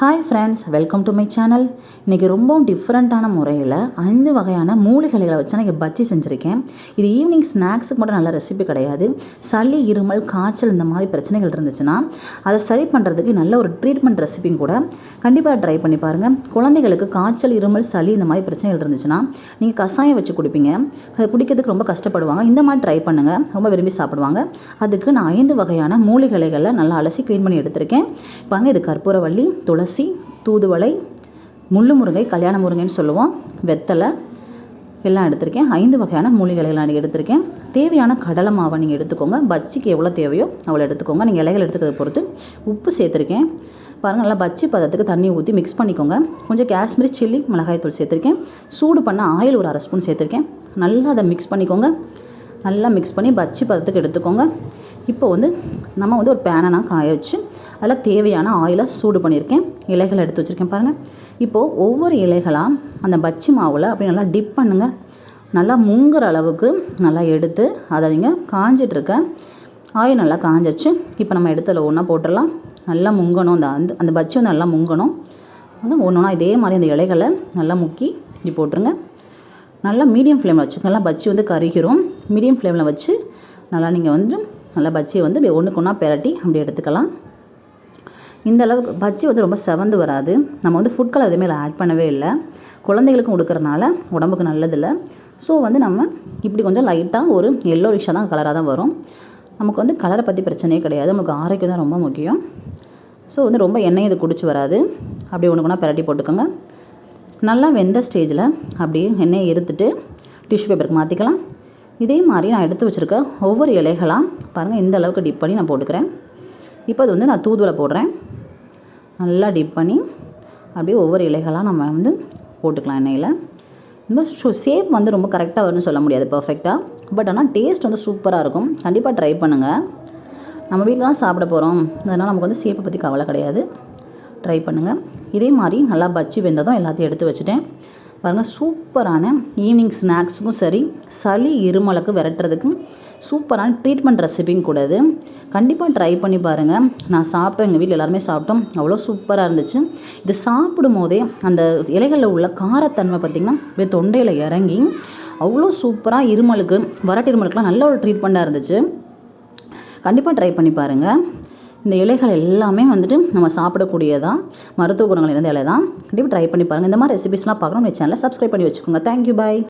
Hi friends welcome to my channel இன்றைக்கி ரொம்பவும் டிஃப்ரெண்ட்டான முறையில் ஐந்து வகையான மூலிகைகளை வச்சு நான் பஜ்ஜி செஞ்சுருக்கேன். இது ஈவினிங் ஸ்நாக்ஸுக்கு மட்டும் நல்ல ரெசிபி கிடையாது. சளி இருமல் காய்ச்சல் இந்த மாதிரி பிரச்சனைகள் இருந்துச்சுன்னா அதை சரி பண்ணுறதுக்கு நல்ல ஒரு ட்ரீட்மெண்ட் ரெசிபியும் கூட கண்டிப்பாக ட்ரை பண்ணி பாருங்கள் குழந்தைகளுக்கு காய்ச்சல் இருமல் சளி இந்த மாதிரி பிரச்சனைகள் இருந்துச்சுன்னா நீங்கள் கஷாயம் வச்சு குடிப்பீங்க. அதை குடிக்கிறதுக்கு ரொம்ப கஷ்டப்படுவாங்க. இந்த மாதிரி ட்ரை பண்ணுங்கள் ரொம்ப விரும்பி சாப்பிடுவாங்க. அதுக்கு நான் ஐந்து வகையான மூலிகைகளை நல்லா அலசி க்ளீன் பண்ணி எடுத்திருக்கேன். பாருங்க இது கற்பூரவள்ளி துளசி துளசி தூதுவளை முள்ளு முருங்கை கல்யாண முருங்கைன்னு சொல்லுவோம். வெத்தலை எல்லாம் எடுத்திருக்கேன். ஐந்து வகையான மூலிகளை எல்லாம் எடுத்திருக்கேன். தேவையான கடலை மாவை நீங்கள் எடுத்துக்கோங்க. பஜ்ஜிக்கு எவ்வளோ தேவையோ அவ்வளோ எடுத்துக்கோங்க. நீங்கள் இலைகள் எடுத்துக்கிறத பொறுத்து உப்பு சேர்த்துருக்கேன். பாருங்கள் நல்லா பஜ்ஜி பதத்துக்கு தண்ணி ஊற்றி மிக்ஸ் பண்ணிக்கோங்க. கொஞ்சம் காஷ்மீரி சில்லி மிளகாய்த்தூள் சேர்த்துருக்கேன். சூடு பண்ண ஆயில் ஒரு அரை ஸ்பூன் சேர்த்துருக்கேன். நல்லா அதை மிக்ஸ் பண்ணிக்கோங்க. நல்லா மிக்ஸ் பண்ணி பஜ்ஜி பதத்துக்கு எடுத்துக்கோங்க. இப்போ வந்து நம்ம வந்து ஒரு பேனை நான் காய வச்சு அதில் தேவையான ஆயிலை சூடு பண்ணியிருக்கேன். இலைகளை எடுத்து வச்சுருக்கேன் பாருங்கள் இப்போது ஒவ்வொரு இலைகளாக அந்த பச்சி மாவில் அப்படி நல்லா டிப் பண்ணுங்கள் நல்லா முங்குற அளவுக்கு நல்லா எடுத்து அதை நீங்கள் காஞ்சிட்ருக்க ஆயில் நல்லா காஞ்சிருச்சு. இப்போ நம்ம எடுத்துல ஒன்றா போட்டுடலாம். நல்லா முங்கணும். அந்த அந்த அந்த பச்சி வந்து நல்லா முங்கணும். ஒன்று ஒன்றா இதே மாதிரி அந்த இலைகளை நல்லா முக்கி இப்படி போட்டுருங்க. நல்லா மீடியம் ஃப்ளேமில் வச்சுக்கோங்க பச்சி வந்து கருகிரும். மீடியம் ஃப்ளேமில் வச்சு நல்லா நீங்கள் வந்து நல்லா பச்சியை வந்து இப்படி ஒன்றுக்கு ஒன்றா பெரட்டி அப்படி எடுத்துக்கலாம். இந்த அளவுக்கு பஜ்ஜி வந்து ரொம்ப செவந்து வராது. நம்ம வந்து ஃபுட் கலர் எதுவுமே ஆட் பண்ணவே இல்லை. குழந்தைகளுக்கும் கொடுக்கறனால உடம்புக்கு நல்லதில்லை. ஸோ வந்து நம்ம இப்படி கொஞ்சம் லைட்டாக ஒரு எல்லோ ரிஷாக தான் கலராக தான் வரும். நமக்கு வந்து கலரை பற்றி பிரச்சனையே கிடையாது. நமக்கு ஆரோக்கியம் தான் ரொம்ப முக்கியம். ஸோ வந்து ரொம்ப எண்ணெய் இது குடிச்சு வராது. அப்படி ஒன்று கொண்டா பிரட்டி போட்டுக்கோங்க. நல்லா வெந்த ஸ்டேஜில் அப்படியே எண்ணெயை எடுத்துட்டு டிஷ்யூ பேப்பருக்கு மாற்றிக்கலாம் இதே மாதிரி நான் எடுத்து வச்சுருக்க ஒவ்வொரு இலைகளாக பாருங்கள் இந்த அளவுக்கு டிப் பண்ணி நான் போட்டுக்கிறேன். இப்போ அது வந்து நான் தூதுவளை போடுறேன். நல்லா டிப் பண்ணி அப்படியே ஒவ்வொரு இலைகளாக நம்ம வந்து போட்டுக்கலாம் எண்ணெயில். ரொம்ப ஷோ ஷேப் வந்து ரொம்ப கரெக்டாக வரும்னு சொல்ல முடியாது பர்ஃபெக்டாக பட் ஆனால் டேஸ்ட் வந்து சூப்பராக இருக்கும். கண்டிப்பாக ட்ரை பண்ணுங்கள் நம்ம வீட்டில் சாப்பிட போகிறோம் அதனால் நமக்கு வந்து ஷேப்பை பற்றி கவலை கிடையாது. ட்ரை பண்ணுங்கள் இதே மாதிரி நல்லா பச்சி வெந்ததும் எல்லாத்தையும் எடுத்து வச்சுட்டேன். பாருங்கள் சூப்பரான ஈவினிங் ஸ்நாக்ஸுக்கும் சரி சளி இருமலுக்கு விரட்டுறதுக்கும் சூப்பரான ட்ரீட்மெண்ட் ரெசிபியும் கூட இது கண்டிப்பாக ட்ரை பண்ணி பாருங்கள் நான் சாப்பிட்டேன் எங்கள் வீட்டில் எல்லாருமே சாப்பிட்டோம். அவ்வளோ சூப்பராக இருந்துச்சு. இது சாப்பிடும் போதே அந்த இலைகளில் உள்ள காரத்தன்மை பார்த்திங்கன்னா அப்படியே தொண்டையில் இறங்கி அவ்வளோ சூப்பராக இருமலுக்கு வராட்டி இருமலுக்குலாம் நல்ல ஒரு ட்ரீட்மெண்ட்டாக இருந்துச்சு. கண்டிப்பாக ட்ரை பண்ணி பாருங்கள் இந்த இலைகள் எல்லாமே வந்துட்டு நம்ம சாப்பிடக்கூடியதான் மருத்துவ குணங்கள் இருந்த இலை தான் கண்டிப்பாக ட்ரை பண்ணி பாருங்கள் இந்த மாதிரி ரெசிபிஸ்லாம் பார்க்கணும் சேனலை சப்ஸ்கிரைப் பண்ணி வச்சுக்கோங்க. Thank you bye